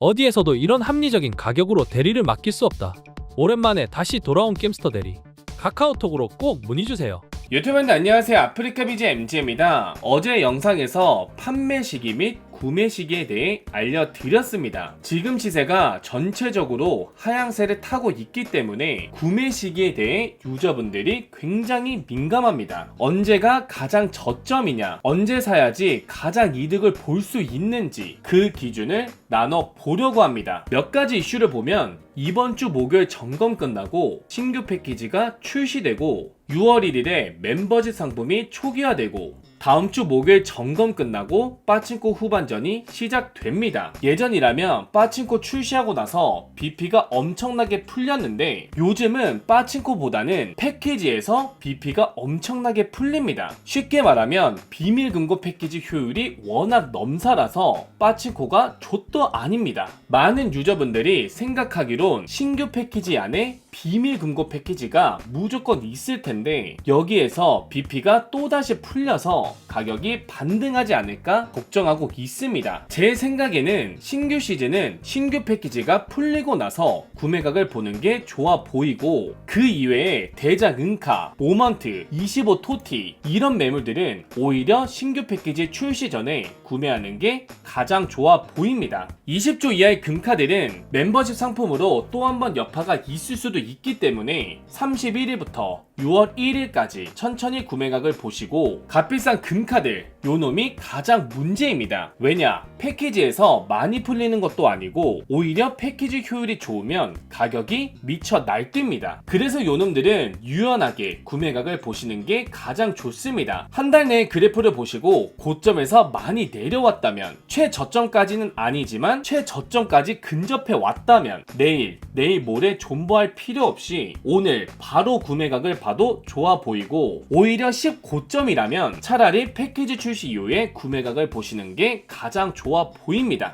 어디에서도 이런 합리적인 가격으로 대리를 맡길 수 없다. 오랜만에 다시 돌아온 겜스터 대리. 카카오톡으로 꼭 문의주세요. 유튜브분들 안녕하세요. 아프리카 비즈 MG입니다. 어제 영상에서 판매 시기 및 구매 시기에 대해 알려드렸습니다. 지금 시세가 전체적으로 하향세를 타고 있기 때문에 구매 시기에 대해 유저분들이 굉장히 민감합니다. 언제가 가장 저점이냐 언제 사야지 가장 이득을 볼 수 있는지 그 기준을 나눠 보려고 합니다. 몇 가지 이슈를 보면 이번 주 목요일 점검 끝나고 신규 패키지가 출시되고 6월 1일에 멤버십 상품이 초기화되고 다음 주 목요일 점검 끝나고 빠친코 후반전이 시작됩니다. 예전이라면 빠친코 출시하고 나서 BP가 엄청나게 풀렸는데 요즘은 빠친코보다는 패키지에서 BP가 엄청나게 풀립니다. 쉽게 말하면 비밀 금고 패키지 효율이 워낙 넘사라서 빠친코가 좆도 아닙니다. 많은 유저분들이 생각하기론 신규 패키지 안에 비밀 금고 패키지가 무조건 있을 텐데 여기에서 BP가 또다시 풀려서 가격이 반등하지 않을까 걱정하고 있습니다. 제 생각에는 신규 시즌은 신규 패키지가 풀리고 나서 구매각을 보는 게 좋아 보이고 그 이외에 대작 은카, 모먼트, 25 토티 이런 매물들은 오히려 신규 패키지 출시 전에 구매하는 게 가장 좋아 보입니다. 20조 이하의 금카들은 멤버십 상품으로 또 한 번 여파가 있을 수도 있기 때문에 31일부터 6월 1일까지 천천히 구매각을 보시고 값비싼 금카들 요놈이 가장 문제입니다. 왜냐? 패키지에서 많이 풀리는 것도 아니고 오히려 패키지 효율이 좋으면 가격이 미쳐 날뜁니다. 그래서 요놈들은 유연하게 구매각을 보시는 게 가장 좋습니다. 한 달 내에 그래프를 보시고 고점에서 많이 내려왔다면 최저점까지는 아니지만 최저점까지 근접해 왔다면 내일, 내일 모레 존버할 필요 없이 오늘 바로 구매각을 봐도 좋아 보이고 오히려 10고점이라면 차라리 패키지 출시 이후에 구매각을 보시는 게 가장 좋아 보입니다.